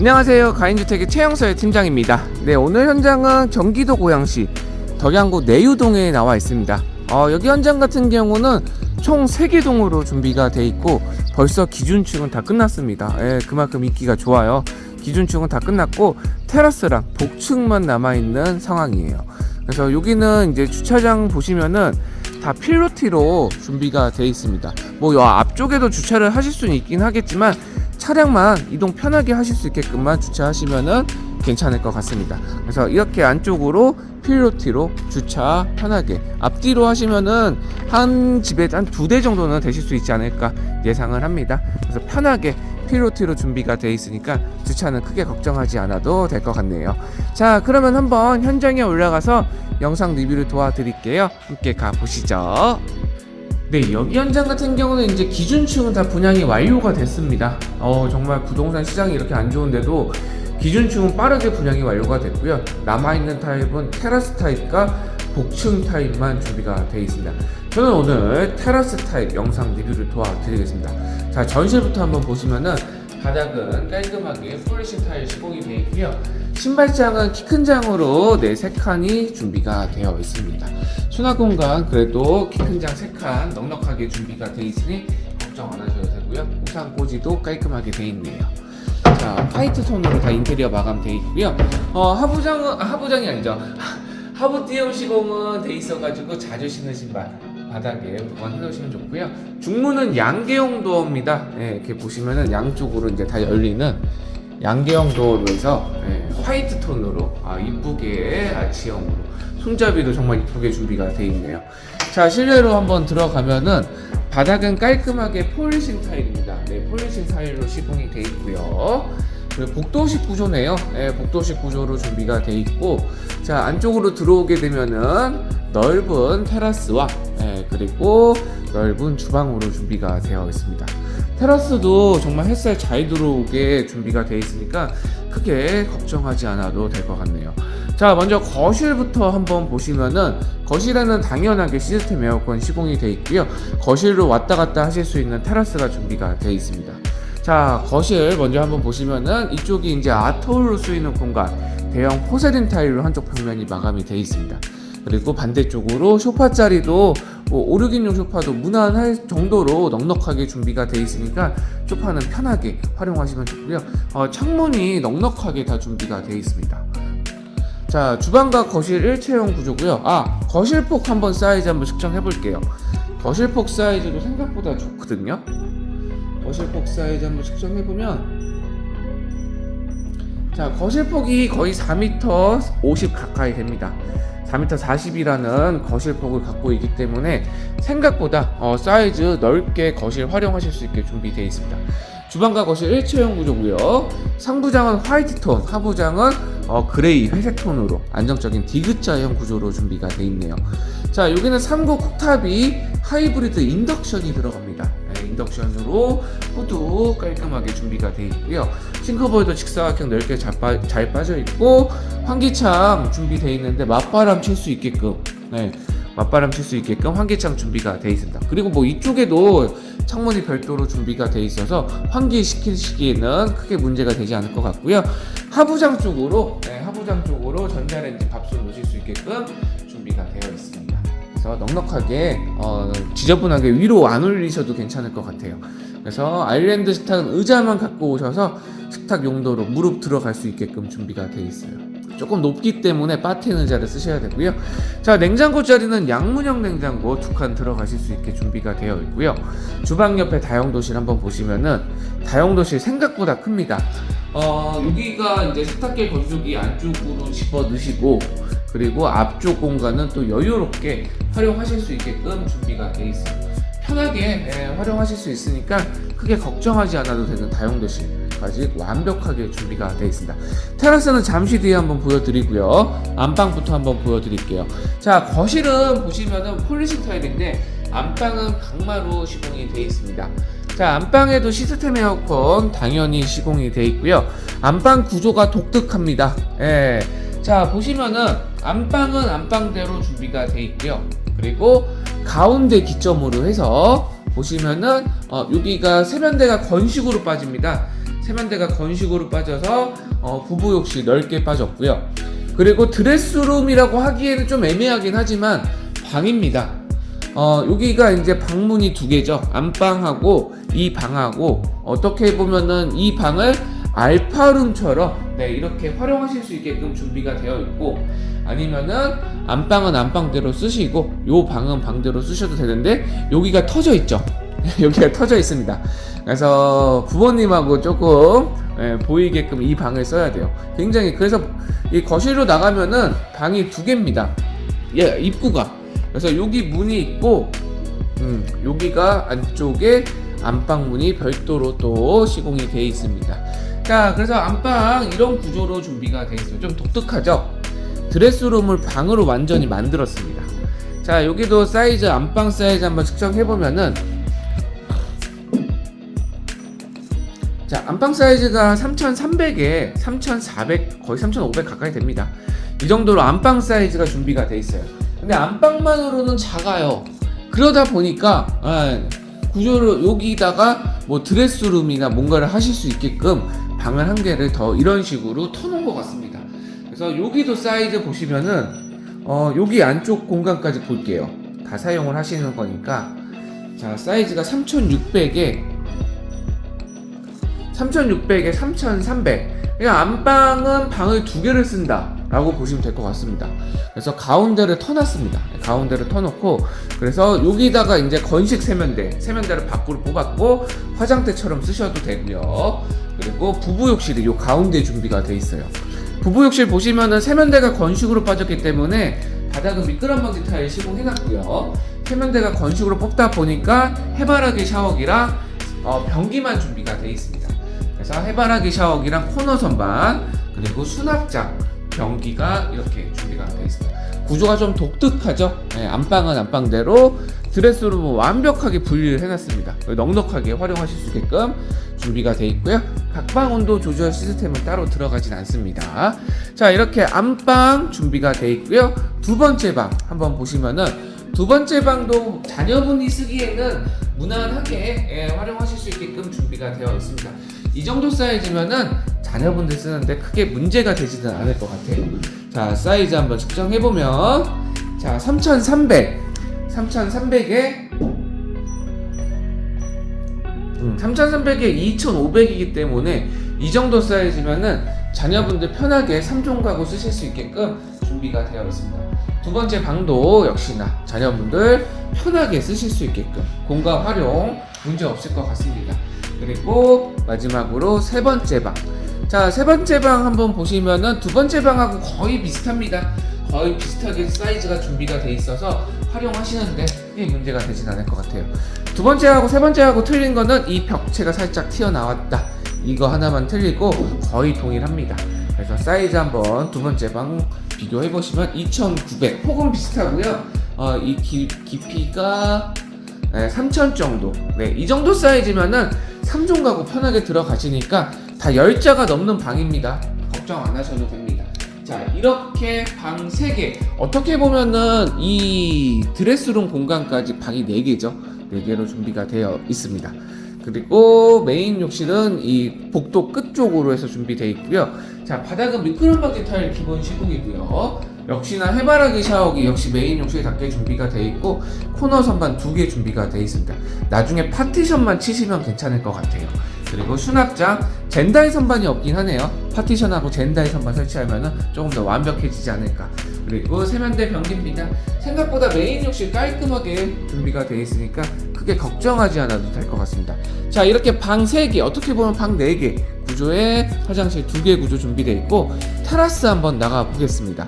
안녕하세요. 가인주택의 최영서의 팀장입니다. 네, 오늘 현장은 경기도 고양시 덕양구 내유동에 나와 있습니다. 어, 여기 현장 같은 경우는 총 3개 동으로 준비가 돼 있고 벌써 기준층은 다 끝났습니다. 예, 그만큼 인기가 좋아요. 기준층은 다 끝났고 테라스랑 복층만 남아 있는 상황이에요. 그래서 여기는 이제 주차장 보시면은 다 필로티로 준비가 돼 있습니다. 뭐요 앞쪽에도 주차를 하실 수는 있긴 하겠지만 차량만 이동 편하게 하실 수 있게끔만 주차하시면은 괜찮을 것 같습니다. 그래서 이렇게 안쪽으로 필로티로 주차 편하게 앞뒤로 하시면은 한 집에 한 두 대 정도는 되실 수 있지 않을까 예상을 합니다. 그래서 편하게 필로티로 준비가 돼 있으니까 주차는 크게 걱정하지 않아도 될 것 같네요. 자, 그러면 한번 현장에 올라가서 영상 리뷰를 도와드릴게요. 함께 가보시죠. 네, 여기 현장 같은 경우는 이제 기준층은 다 분양이 완료가 됐습니다. 어, 정말 부동산 시장이 이렇게 안 좋은데도 기준층은 빠르게 분양이 완료가 됐고요. 남아있는 타입은 테라스 타입과 복층 타입만 준비가 되어 있습니다. 저는 오늘 테라스 타입 영상 리뷰를 도와드리겠습니다. 자, 전실부터 한번 보시면은 바닥은 깔끔하게 폴리싱 타일 시공이 되어 있고요. 신발장은 키 큰 장으로 네, 세 칸이 준비가 되어 있습니다. 수납 공간 그래도 키 큰장세칸 넉넉하게 준비가 되어 있으니 걱정 안 하셔도 되고요. 우산 꽂이도 깔끔하게 되어 있네요. 자, 화이트 톤으로 다 인테리어 마감되어 있고요. 어, 하부장은 아, 하부장이 아니죠. 하- 하부 띄움 시공은 돼 있어가지고 자주 신는 신발 바닥에 보관해 놓으시면 좋고요. 중문은 양계형 도어입니다. 예, 이렇게 보시면은 양쪽으로 이제 다 열리는 양계형 도어로 해서 예, 화이트 톤으로 아, 이쁘게 아치형으로 손잡이도 정말 이쁘게 준비가 되어 있네요. 자 실내로 한번 들어가면은 바닥은 깔끔하게 폴리싱 타일입니다. 네, 폴리싱 타일로 시공이 되어 있고요. 그리고 복도식 구조네요. 네, 복도식 구조로 준비가 되어 있고, 자 안쪽으로 들어오게 되면은 넓은 테라스와 네, 그리고 넓은 주방으로 준비가 되어 있습니다. 테라스도 정말 햇살 잘 들어오게 준비가 되어 있으니까 크게 걱정하지 않아도 될 것 같네요. 자, 먼저 거실부터 한번 보시면은 거실에는 당연하게 시스템 에어컨 시공이 되어 있고요. 거실로 왔다 갔다 하실 수 있는 테라스가 준비가 되어 있습니다. 자, 거실 먼저 한번 보시면은 이쪽이 이제 아트홀로 쓰이는 공간, 대형 포세린 타일로 한쪽 평면이 마감이 되어 있습니다. 그리고 반대쪽으로 소파 자리도 뭐 5, 6인용 소파도 무난할 정도로 넉넉하게 준비가 되어 있으니까 소파는 편하게 활용하시면 좋고요. 어, 창문이 넉넉하게 다 준비가 되어 있습니다. 자, 주방과 거실 일체형 구조고요. 아, 거실폭 한번 사이즈 한번 측정해 볼게요. 거실폭 사이즈도 생각보다 좋거든요. 거실폭 사이즈 한번 측정해 보면 자, 거실폭이 거의 4m 50 가까이 됩니다. 4m 40이라는 거실폭을 갖고 있기 때문에 생각보다 어, 사이즈 넓게 거실 활용하실 수 있게 준비되어 있습니다. 주방과 거실 일체형 구조고요. 상부장은 화이트 톤, 하부장은 어, 그레이 회색 톤으로 안정적인 디귿자형 구조로 준비가 되어 있네요. 자, 여기는 3구 쿡탑이 하이브리드 인덕션이 들어갑니다. 네, 인덕션으로 후드 깔끔하게 준비가 되어 있고요. 싱크볼도 직사각형 넓게 잘, 빠, 잘 빠져 있고 환기창 준비되어 있는데 맞바람 칠 수 있게끔 네, 맞바람 칠 수 있게끔 환기창 준비가 되어 있습니다. 그리고 뭐 이쪽에도 창문이 별도로 준비가 되어 있어서 환기 시키시기에는 크게 문제가 되지 않을 것 같고요. 하부장 쪽으로 네, 하부장 쪽으로 전자레인지 밥솥 놓으실 수 있게끔 준비가 되어 있습니다. 그래서 넉넉하게 어, 지저분하게 위로 안 올리셔도 괜찮을 것 같아요. 그래서 아일랜드 식탁은 의자만 갖고 오셔서 식탁 용도로 무릎 들어갈 수 있게끔 준비가 되어 있어요. 조금 높기 때문에 바텐 의자를 쓰셔야 되고요. 자 냉장고 자리는 양문형 냉장고 두 칸 들어가실 수 있게 준비가 되어 있고요. 주방 옆에 다용도실 한번 보시면은 다용도실 생각보다 큽니다. 어 여기가 이제 세탁기 건조기 안쪽으로 집어 넣으시고 그리고 앞쪽 공간은 또 여유롭게 활용하실 수 있게끔 준비가 되어 있어요. 편하게 예, 활용하실 수 있으니까 크게 걱정하지 않아도 되는 다용도실까지 완벽하게 준비가 되어 있습니다. 테라스는 잠시 뒤에 한번 보여드리고요. 안방부터 한번 보여드릴게요. 자 거실은 보시면은 폴리싱 타일인데 안방은 강마루 시공이 되어 있습니다. 자 안방에도 시스템 에어컨 당연히 시공이 되어 있고요. 안방 구조가 독특합니다. 예. 자 보시면은 안방은 안방대로 준비가 되어 있고요. 그리고 가운데 기점으로 해서 보시면은 어, 여기가 세면대가 건식으로 빠집니다. 세면대가 건식으로 빠져서 어, 부부 욕실 넓게 빠졌고요. 그리고 드레스룸이라고 하기에는 좀 애매하긴 하지만 방입니다. 어, 여기가 이제 방문이 두 개죠. 안방하고 이 방하고 어떻게 보면은 이 방을 알파룸처럼 네, 이렇게 활용하실 수 있게끔 준비가 되어 있고 아니면은 안방은 안방대로 쓰시고 요 방은 방대로 쓰셔도 되는데 여기가 터져 있죠. 여기가 터져 있습니다. 그래서 부모님하고 조금 예, 보이게끔 이 방을 써야 돼요. 굉장히 그래서 이 거실로 나가면은 방이 두 개입니다. 예, 입구가. 그래서 여기 문이 있고 음, 여기가 안쪽에 안방 문이 별도로 또 시공이 되어 있습니다. 자, 그래서 안방 이런 구조로 준비가 되어 있어요. 좀 독특하죠? 드레스룸을 방으로 완전히 만들었습니다. 자, 여기도 사이즈 안방 사이즈 한번 측정해 보면은 자, 안방 사이즈가 3,300에 3,400 거의 3,500 가까이 됩니다. 이 정도로 안방 사이즈가 준비가 돼 있어요. 근데 안방만으로는 작아요. 그러다 보니까 아, 구조를 여기다가 뭐 드레스룸이나 뭔가를 하실 수 있게끔 방을 한 개를 더 이런 식으로 터놓은 것 같습니다. 그래서 여기도 사이즈 보시면은 어, 여기 안쪽 공간까지 볼게요. 다 사용을 하시는 거니까 자 사이즈가 3,600에 3,600에 3,300. 그러니까 안방은 방을 두 개를 쓴다. 라고 보시면 될 것 같습니다. 그래서 가운데를 터놨습니다. 가운데를 터놓고, 그래서 여기다가 이제 건식 세면대, 세면대를 밖으로 뽑았고, 화장대처럼 쓰셔도 되고요. 그리고 부부 욕실이 요 가운데 준비가 돼 있어요. 부부 욕실 보시면은 세면대가 건식으로 빠졌기 때문에 바닥은 미끄럼방지 타일 시공해놨고요. 세면대가 건식으로 뽑다 보니까 해바라기 샤워기랑 어, 변기만 준비가 돼 있습니다. 그래서 해바라기 샤워기랑 코너 선반 그리고 수납장 변기가 이렇게 준비가 되어 있습니다. 구조가 좀 독특하죠. 네, 안방은 안방대로 드레스룸은 완벽하게 분리를 해놨습니다. 넉넉하게 활용하실 수 있게끔 준비가 되어 있고요. 각방 온도 조절 시스템은 따로 들어가진 않습니다. 자 이렇게 안방 준비가 되어 있고요. 두 번째 방 한번 보시면은 두 번째 방도 자녀분이 쓰기에는 무난하게 예, 활용하실 수 있게끔 준비가 되어 있습니다. 이 정도 사이즈면은 자녀분들 쓰는데 크게 문제가 되지는 않을 것 같아요. 자, 사이즈 한번 측정해 보면 자, 3,300. 3,300에 음, 3,300에 2,500이기 때문에 이 정도 사이즈면은 자녀분들 편하게 3종 가구 쓰실 수 있게끔 준비가 되어 있습니다. 두 번째 방도 역시나 자녀분들 편하게 쓰실 수 있게끔 공간 활용 문제 없을 것 같습니다. 그리고 마지막으로 세 번째 방. 자, 세 번째 방 한번 보시면은 두 번째 방하고 거의 비슷합니다. 거의 비슷하게 사이즈가 준비가 돼 있어서 활용하시는데 크게 문제가 되진 않을 것 같아요. 두 번째하고 세 번째하고 틀린 거는 이 벽체가 살짝 튀어나왔다. 이거 하나만 틀리고 거의 동일합니다. 그래서 사이즈 한번 두 번째 방 비교해 보시면 2,900 혹은 비슷하고요. 어, 이 기, 깊이가 네, 3,000 정도. 네, 이 정도 사이즈면은 3종 가구 편하게 들어가시니까 다 10자가 넘는 방입니다. 걱정 안 하셔도 됩니다. 자, 이렇게 방 3개. 어떻게 보면은 이 드레스룸 공간까지 방이 4개죠. 4개로 준비가 되어 있습니다. 그리고 메인 욕실은 이 복도 끝 쪽으로 해서 준비되어 있고요. 자, 바닥은 미끄럼방지 타일 기본 시공이고요. 역시나 해바라기 샤워기 역시 메인 욕실답게 준비가 되어 있고 코너 선반 두 개 준비가 되어 있습니다. 나중에 파티션만 치시면 괜찮을 것 같아요. 그리고 수납장 젠다이 선반이 없긴 하네요. 파티션하고 젠다이 선반 설치하면 조금 더 완벽해지지 않을까. 그리고 세면대 변기입니다. 생각보다 메인 욕실 깔끔하게 준비가 되어 있으니까 크게 걱정하지 않아도 될 것 같습니다. 자 이렇게 방 3개 어떻게 보면 방 4개 구조에 화장실 2개 구조 준비되어 있고 테라스 한번 나가 보겠습니다.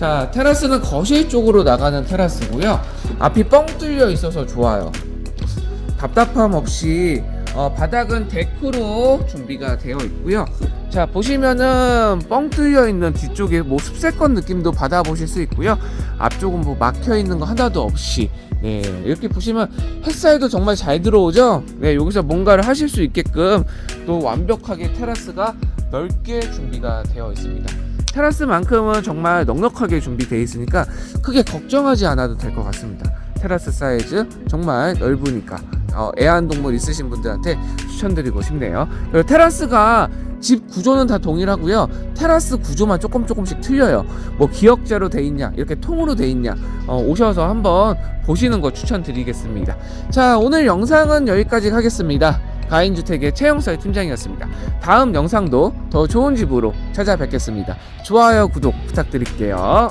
자 테라스는 거실 쪽으로 나가는 테라스고요. 앞이 뻥 뚫려 있어서 좋아요. 답답함 없이 어, 바닥은 데크로 준비가 되어 있고요. 자 보시면은 뻥 뚫려 있는 뒤쪽에 뭐 숲세권 느낌도 받아보실 수 있고요. 앞쪽은 뭐 막혀 있는 거 하나도 없이 네 이렇게 보시면 햇살도 정말 잘 들어오죠. 네 여기서 뭔가를 하실 수 있게끔 또 완벽하게 테라스가 넓게 준비가 되어 있습니다. 테라스만큼은 정말 넉넉하게 준비되어 있으니까 크게 걱정하지 않아도 될 것 같습니다. 테라스 사이즈 정말 넓으니까 어, 애완동물 있으신 분들한테 추천드리고 싶네요. 그리고 테라스가 집 구조는 다 동일하고요. 테라스 구조만 조금 조금씩 틀려요. 뭐 기역자로 돼 있냐, 이렇게 통으로 돼 있냐, 어, 오셔서 한번 보시는 거 추천드리겠습니다. 자, 오늘 영상은 여기까지 하겠습니다. 가인주택의 최영서의 팀장이었습니다. 다음 영상도 더 좋은 집으로 찾아뵙겠습니다. 좋아요, 구독 부탁드릴게요.